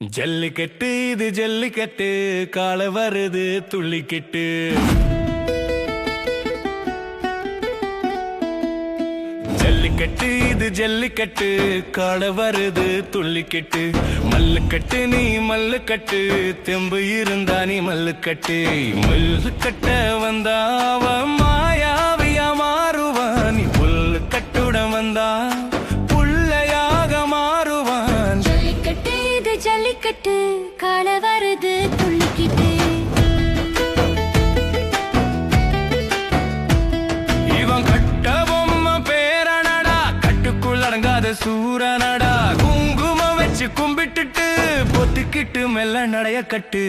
ஜல்லிக்கட்டு இது ஜல்லிக்கட்டு காலை வருது துள்ளிக்கிட்டு ஜல்லிக்கட்டு இது ஜல்லிக்கட்டு காலை வருது துள்ளிக்கிட்டு மல்லுக்கட்டு நீ மல்லுக்கட்டு தெம்பு இருந்தா நீ மல்லுக்கட்டு மல்லுக்கட்ட வந்தாவா இது கால வருது துள்ளிக்கிட்டு. இவன் கட்ட பொம்மை பேரனடா கட்டுக்குள் அடங்காத சூரனடா. குங்குமம் வச்சு கும்பிட்டுட்டு பொத்துக்கிட்டு மெல்ல நடைய கட்டு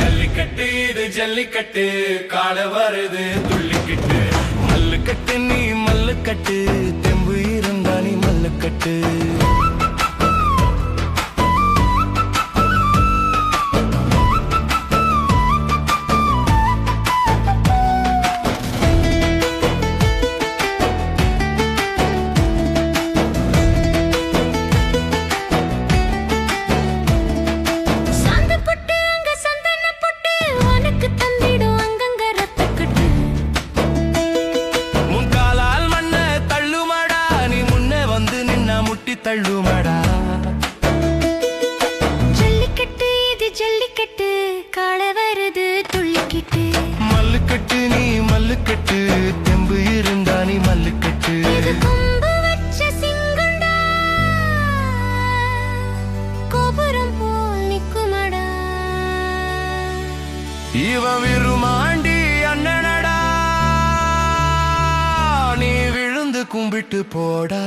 ஜல்லிக்கட்டு இது ஜல்லிக்கட்டு. கால வருது துள்ளிக்கிட்டு. மல்லுக்கட்டு நீ மல்லுக்கட்டு. தெம்பு இருந்தா நீ மல்லுக்கட்டு. தள்ளுமடா. ஜல்லிக்கட்டு இது ஜல்லிக்கட்டு கால வருது துள்ளிக்கிட்டு. மல்லுக்கட்டு நீ மல்லுக்கட்டு தெம்பு இருந்தா நீ மல்லுக்கட்டு. இவன் விருமாண்டி அண்ணனடா. நீ விழுந்து கும்பிட்டு போடா.